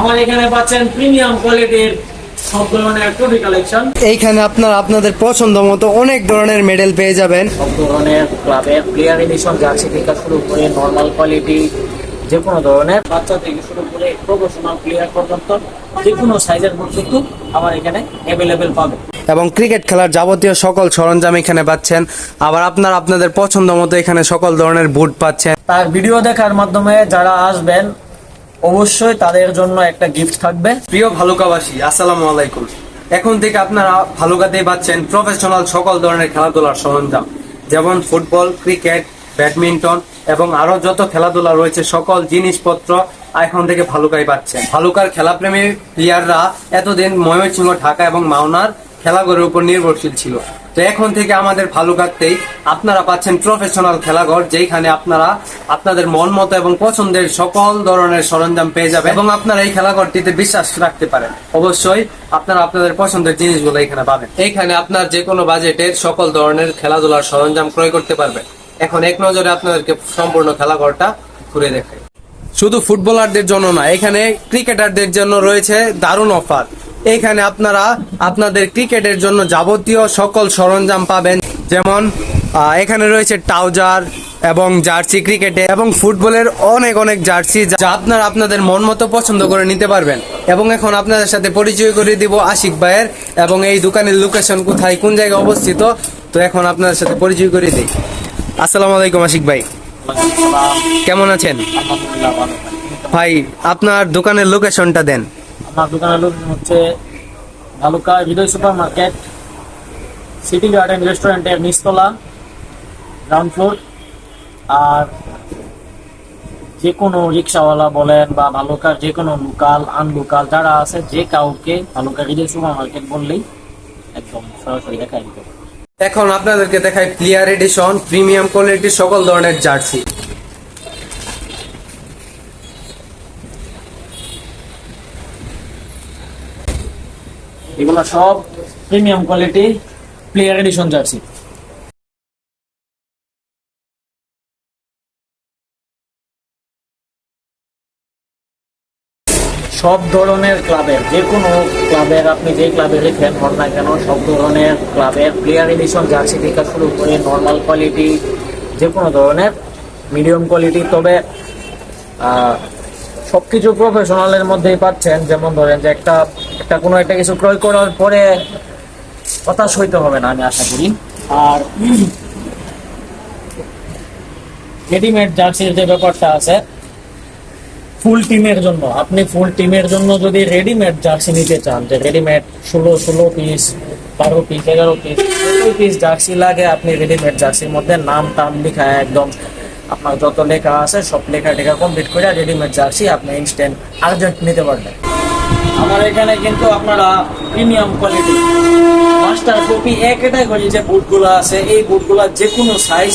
আমার এখানে পাচ্ছেন প্রিমিয়াম কোয়ালিটির সব ধরনের টুপি কালেকশন এইখানে আপনার আপনাদের পছন্দ মতো অনেক ধরনের মেডেল পেয়ে যাবেন। সব ধরনের ক্লাবের প্লেয়ার এডিশন জার্সি থেকে শুরু করে নর্মাল কোয়ালিটি যে কোনো ধরনের। বাচ্চা থেকে শুরু করে প্রফেশনাল প্লেয়ার পর্যন্ত যে কোনো সাইজের পর্যন্ত আমার এখানে অ্যাভেলেবেল পাবে। এবং ক্রিকেট খেলার যাবতীয় সকল সরঞ্জাম এখানে পাচ্ছেন। আবার আপনার আপনাদের পছন্দ মতো এখানে সকল ধরনের বুট পাচ্ছেন। তার ভিডিও দেখার মাধ্যমে যারা আসবেন অবশ্যই তাদের জন্য একটা গিফট থাকবে। প্রিয় ভালুকাবাসী, আসসালামু আলাইকুম। এখন থেকে আপনারা ভালুকাতেই পাচ্ছেন প্রফেশনাল সকল ধরনের খেলাধুলার সরঞ্জাম, যেমন ফুটবল, ক্রিকেট, ব্যাডমিন্টন এবং আরও যত খেলাধুলা রয়েছে, সকল জিনিসপত্র এখন থেকে ভালুকাই পাচ্ছেন। ভালুকার খেলাপ্রেমী প্লেয়াররা এতদিন ময়মনসিংহ, ঢাকা এবং মাওনার খেলাঘরের উপর নির্ভরশীল ছিল। তো এখন থেকে আমাদের ভালুকাতেই আপনারা পাচ্ছেন প্রফেশনাল খেলাঘর যেখানে আপনারা আপনাদের মন মতো এবং পছন্দের সকল ধরনের সরঞ্জাম পেয়ে যাবেন এবং আপনারা এই খেলাঘরটিতে বিশ্বাস রাখতে পারেন। অবশ্যই আপনারা আপনাদের পছন্দের জিনিসগুলো এখানে পাবেন। এইখানে আপনার যে কোনো বাজেটের সকল ধরনের খেলাধুলার সরঞ্জাম ক্রয় করতে পারবেন। এখন এক নজরে আপনাদেরকে সম্পূর্ণ খেলাঘরটা ঘুরে দেখাই। শুধু ফুটবলারদের জন্য না, এখানে ক্রিকেটারদের জন্য রয়েছে দারুণ অফার এখানে আপনারা আপনাদের ক্রিকেটের জন্য যাবতীয় সকল সরঞ্জাম পাবেন। যেমন এখানে রয়েছে ট্রাউজার এবং জার্সি ক্রিকেটে এবং ফুটবলের অনেক অনেক জার্সি যা আপনারা আপনাদের মন মতো পছন্দ করে নিতে পারবেন। এবং এখন আপনাদের সাথে পরিচয় করে দিব আশিক ভাইয়ের এবং এই দোকানের লোকেশন কোথায় কোন জায়গায় অবস্থিত। তো এখন আপনাদের সাথে পরিচয় করে দিই। আসসালামু আলাইকুম আশিক ভাই। কেমন আছেন? ভাই আপনার দোকানের লোকেশনটা দেন। আমার দোকানের লোক হচ্ছে Bhaluka Hridoy super market city garden রেস্টুরেন্টের নিচতলা, গ্রাউন্ড ফ্লোর, আর যে কোনো রিক্সাওয়ালা বলেন বা ভালুকার যে কোনো লোকাল, আনলোকাল, যারা আছে, যে কাউকে ভালুকা হৃদয় সুপার মার্কেট বললেই একদম সরাসরি দেখাই দিতে। এখন আপনাদেরকে দেখাই ক্লিয়ার এডিশন, প্রিমিয়াম কোয়ালিটির সকল ধরনের জার্সি এগুলো সব premium quality player edition jersey সব ধরনের ক্লাবের যে কোনো ক্লাবের আপনি যে ক্লাবে রেখেন হন না কেন সব ধরনের ক্লাবের প্লেয়ার এডিশন জার্সি থেকে শুরু করে নর্মাল কোয়ালিটি যে কোনো ধরনের মিডিয়াম কোয়ালিটি তবে আহ, সবকিছু প্রফেশনালের মধ্যেই পাচ্ছেন। যেমন ধরেন যে একটা একটা কোনো একটা কিছু ক্রয় করার পরে হতাশ হইতে হবে না, আমি আশা করি। আর রেডিমেড জার্সির যে ব্যাপারটা আছে ফুল টিমের জন্য, আপনি ফুল টিমের জন্য যদি রেডিমেড জার্সি নিতে চান, যে রেডিমেড ষোলো ষোলো পিস বারো পিস এগারো পিস যত পিস জার্সি লাগে, আপনি রেডিমেড জার্সির মধ্যে নাম টাম লেখা একদম আপনার যত লেখা আছে, সব লেখা টেখা কমপ্লিট করে রেডিমেড জার্সি আপনি ইনস্ট্যান্ট আর্জেন্ট নিতে পারবেন। আমার এখানে কিন্তু আপনারা প্রিমিয়াম কোয়ালিটি মাস্টার কপি এক ক্যাটাগরি যে বুটগুলো আছে, এই বুটগুলো যে কোনো সাইজ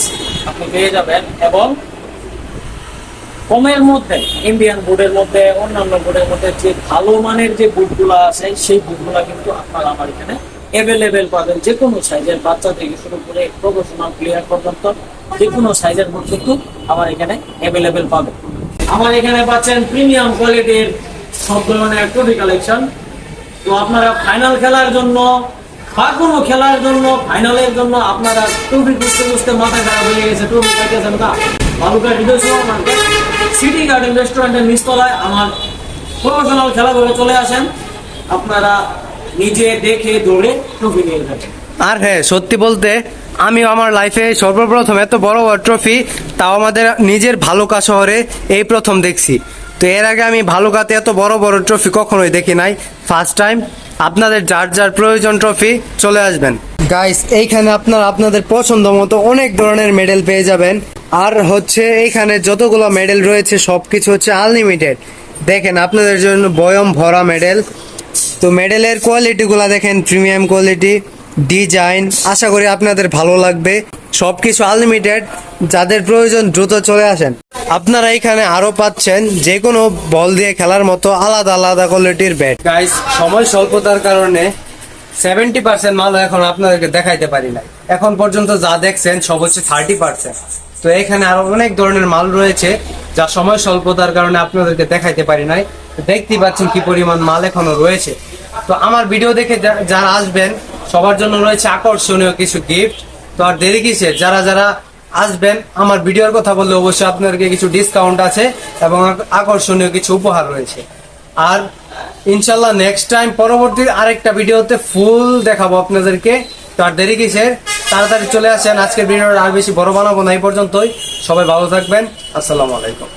আপনি পেয়ে যাবেন এবং কমের মধ্যে ইন্ডিয়ান বুটের মধ্যে, অন্যান্য বুটের মধ্যে যে ভালো মানের যে বুটগুলো আছে, সেই বুটগুলো কিন্তু আপনারা আমার এখানে অ্যাভেলেবেল পাবেন। যে কোনো সাইজের বাচ্চা থেকে শুরু করে প্রফেশনাল প্লেয়ার পর্যন্ত যে কোনো সাইজের বুট কিন্তু আমার এখানে অ্যাভেলেবেল পাবেন। আমার এখানে পাচ্ছেন প্রিমিয়াম কোয়ালিটির কালেকশন তো আপনারা ফাইনাল খেলার জন্য, বা কোনো খেলার জন্য ফাইনালের জন্য আপনারা খুঁজতে খুঁজতে মাথা খারাপ হয়ে গেছে বালুকা সিটি গার্ডেন রেস্টুরেন্টের নিচতলায় আমার প্রফেশনাল খেলা করে চলে আসেন। আপনারা নিজে দেখে দৌড়ে টুপি নিয়ে যাবেন আর হ্যাঁ সত্যি বলতে আমি আমার লাইফে সর্বপ্রথম এত বড় বড় ট্রফি তাও আমাদের নিজের ভালুকা শহরে এই প্রথম দেখছি। তো এর আগে আমি ভালো ভালুকাতে এত বড় বড় ট্রফি কখনোই দেখি নাই। ফার্স্ট টাইম আপনাদের যার যার প্রয়োজন ট্রফি চলে আসবেন। গাইস এইখানে আপনারা আপনাদের পছন্দ মতো অনেক ধরনের মেডেল পেয়ে যাবেন। আর হচ্ছে এইখানে যতগুলো মেডেল রয়েছে, সবকিছু হচ্ছে আনলিমিটেড দেখেন, আপনাদের জন্য বয়ম ভরা মেডেল তো মেডেলের কোয়ালিটিগুলো দেখেন প্রিমিয়াম কোয়ালিটি ডিজাইন আশা করি আপনাদের ভালো লাগবে। সবকিছু আনলিমিটেড যাদের প্রয়োজন দ্রুত চলে আসেন। আপনারা এখানে আরও পাচ্ছেন যে কোনো বল দিয়ে খেলার মতো আলাদা আলাদা কোয়ালিটির ব্যাট গাইস সময় স্বল্পতার কারণে সেভেন্টি পার্সেন্ট মাল এখন আপনাদেরকে দেখাইতে পারি নাই। এখন পর্যন্ত যা দেখছেন, সব হচ্ছে থার্টি পার্সেন্ট তো এখানে আরও অনেক ধরনের মাল রয়েছে, যা সময় স্বল্পতার কারণে আপনাদেরকে দেখাইতে পারি নাই। দেখতেই পাচ্ছেন কি পরিমাণ মাল এখনও রয়েছে। তো আমার ভিডিও দেখে যারা আসবেন, সবার জন্য রয়েছে আকর্ষণীয় কিছু গিফট তো আর দেরি কিসে যারা যারা আসবেন, আমার ভিডিওর কথা বললে অবশ্যই আপনাদেরকে কিছু ডিসকাউন্ট আছে এবং আকর্ষণীয় কিছু উপহার রয়েছে। আর ইনশাল্লাহ নেক্সট টাইম পরবর্তী আরেকটা ভিডিওতে ফুল দেখাবো আপনাদেরকে। তো আর দেরি কিসের? তাড়াতাড়ি চলে আসেন। আজকের ভিডিওটা আর বেশি বড় বানাবো না, এই পর্যন্তই। সবাই ভালো থাকবেন। আসসালামু আলাইকুম।